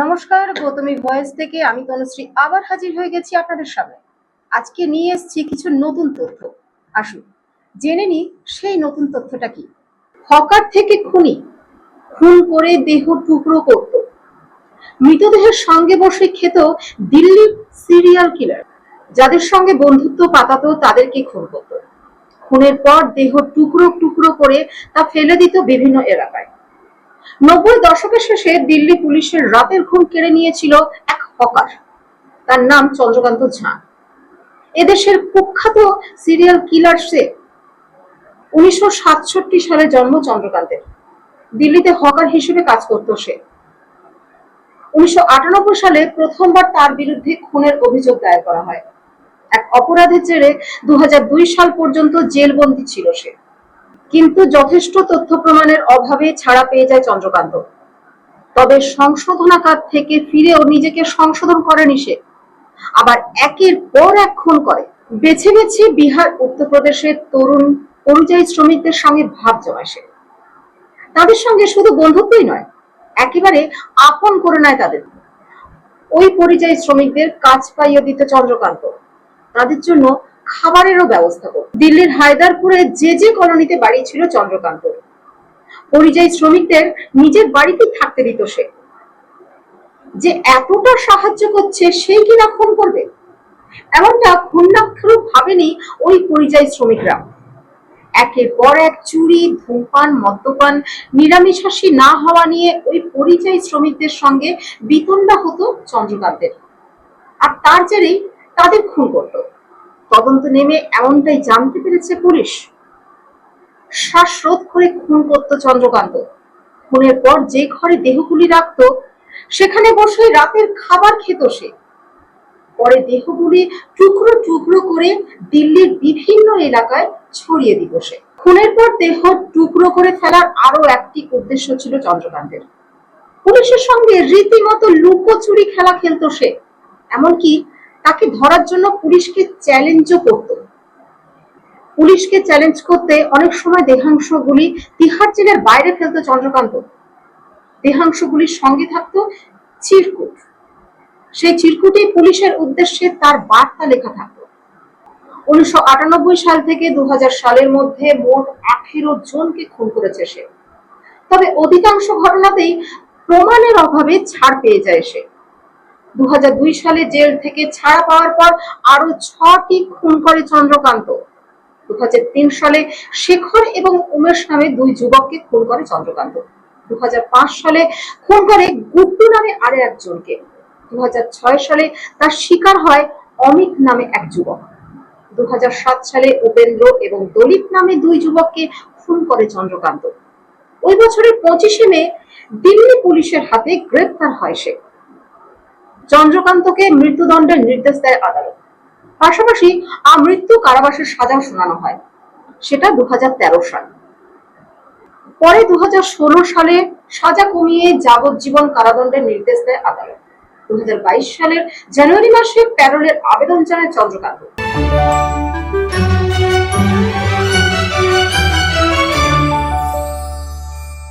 নমস্কার গৌতমী ভয়েস থেকে আমি তনুশ্রী আবার হাজির হয়ে গেছি আপনাদের সামনে। আজকে নিয়ে এসেছি কিছু নতুন তথ্য। আসুন, জেনে নি সেই নতুন তথ্যটা কি। হকার থেকে খুনি, খুন করে দেহ টুকরো করত। মৃতদেহের সঙ্গে বসে খেত দিল্লির সিরিয়াল কিলার যাদের সঙ্গে বন্ধুত্ব পাতাতো তাদেরকে খুন করত। খুনের পর দেহ টুকরো টুকরো করে তা ফেলে দিত বিভিন্ন এলাকায়। নব্বই দশকের শেষে দিল্লি পুলিশের রাতের ঘুম কেড়ে নিয়েছিল এক হকার। তার নাম চন্দ্রকান্ত ঝা। এদেশের কুখ্যাত সিরিয়াল কিলার সে। উনিশশো সাতষট্টি সালে জন্ম চন্দ্রকান্তের। দিল্লিতে হকার হিসেবে কাজ করত সে। উনিশশো আটানব্বই সালে প্রথমবার তার বিরুদ্ধে খুনের অভিযোগ দায়ের করা হয়। এক অপরাধের জেরে দু হাজার দুই সাল পর্যন্ত জেলবন্দী ছিল সে। কিন্তু যথেষ্ট তথ্য প্রমাণের অভাবে ছাড়া পেয়ে যায় চন্দ্রকান্ত। তবে সংশোধনাগার থেকে ফিরেও নিজেকে সংশোধন করেনি সে আবার একের পর এক খুন করে। বেছে বেছে বিহার, উত্তরপ্রদেশের তরুণ পরিযায়ী শ্রমিকদের সঙ্গে ভাব জমায় সে। তাদের সঙ্গে শুধু বন্ধুত্বই নয়, একেবারে আপন করে নেয় তাদের। ওই পরিযায়ী শ্রমিকদের কাজ পাইয়ে দিত চন্দ্রকান্ত। তাদের জন্য খাবারেরও ব্যবস্থা করত দিল্লির হায়দারপুরে যে যে কলোনিতে বাড়ি ছিল চন্দ্রকান্ত, পরিযায়ী শ্রমিকদের নিজের বাড়িতেই থাকতে দিত সে। যে এতটা সাহায্য করছে সেই কিনা খুন করবে? এমনটা খুন্নাক্ষরও ভাবেনি ওই পরিযায়ী শ্রমিকরা। একের পর এক চুরি, ধূমপান, মদ্যপান নিরামিষাসী না হওয়া নিয়ে ওই পরিযায়ী শ্রমিকদের সঙ্গে বিতণ্ডা হতো চন্দ্রকান্তের। আর তার জেরেই তাদের খুন করত। তদন্ত নেমে এমনটাই জানতে পেরেছে পুলিশ। শ্বাসরোধ করে খুন করত চন্দ্রকান্ত। খুনের পর যে ঘরে দেহগুলি রাখতো, সেখানে বসে রাতের খাবার খেত সে। পরে দেহগুলি টুকরো টুকরো করে দিল্লির বিভিন্ন এলাকায় ছড়িয়ে দিত সে। খুনের পর দেহ টুকরো করে ফেলার আরও একটি উদ্দেশ্য ছিল চন্দ্রকান্তের। পুলিশের সঙ্গে রীতিমতো লুকোচুরি খেলা খেলতো সে। এমনকি তাকে ধরার জন্য পুলিশকে চ্যালেঞ্জও করত। পুলিশকে চ্যালেঞ্জ করতে অনেক সময় দেহাংশগুলি তিহার জেলের বাইরে ফেলতো চন্দ্রকান্ত। দেহাংশগুলির সঙ্গে থাকতো চিরকুট। সেই চিরকুটে পুলিশের উদ্দেশ্যে তার বার্তা লেখা থাকতো। উনিশশো সাল থেকে দু হাজার সালের মধ্যে মোট আঠেরো জনকে খুন করেছে সে। তবে অধিকাংশ ঘটনাতেই প্রমাণের অভাবে ছাড় পেয়ে যায় সে। দু হাজার দুই সালে জেল থেকে ছাড়া পাওয়ার পর আরও ছটি খুন করে চন্দ্রকান্ত। দু সালে শেখর এবং উমেশ নামে দুই যুবককে খুন করে চন্দ্রকান্ত। দু সালে খুন করে গুড্ডু নামে একজনকে। দু সালে তার শিকার হয় অমিত নামে এক যুবক। দু হাজার সাত সালে উপেন্দ্র এবং দলিত নামে দুই যুবককে খুন করে চন্দ্রকান্ত। ওই বছরের পঁচিশে মে দিল্লি পুলিশের হাতে গ্রেপ্তার হয় সে। চন্দ্রকান্তকে মৃত্যুদণ্ডের নির্দেশ দেয় আদালত। পাশাপাশি আমৃত্যু কারাবাসের সাজাও শোনানো হয়, সেটা দু হাজার তেরো সাল। পরে দু হাজার ষোলো সালে সাজা কমিয়ে যাবজ্জীবন কারাদণ্ডের নির্দেশ দেয় আদালত। দু হাজার বাইশ সালের জানুয়ারি মাসে প্যারোলের আবেদন জানায় চন্দ্রকান্ত।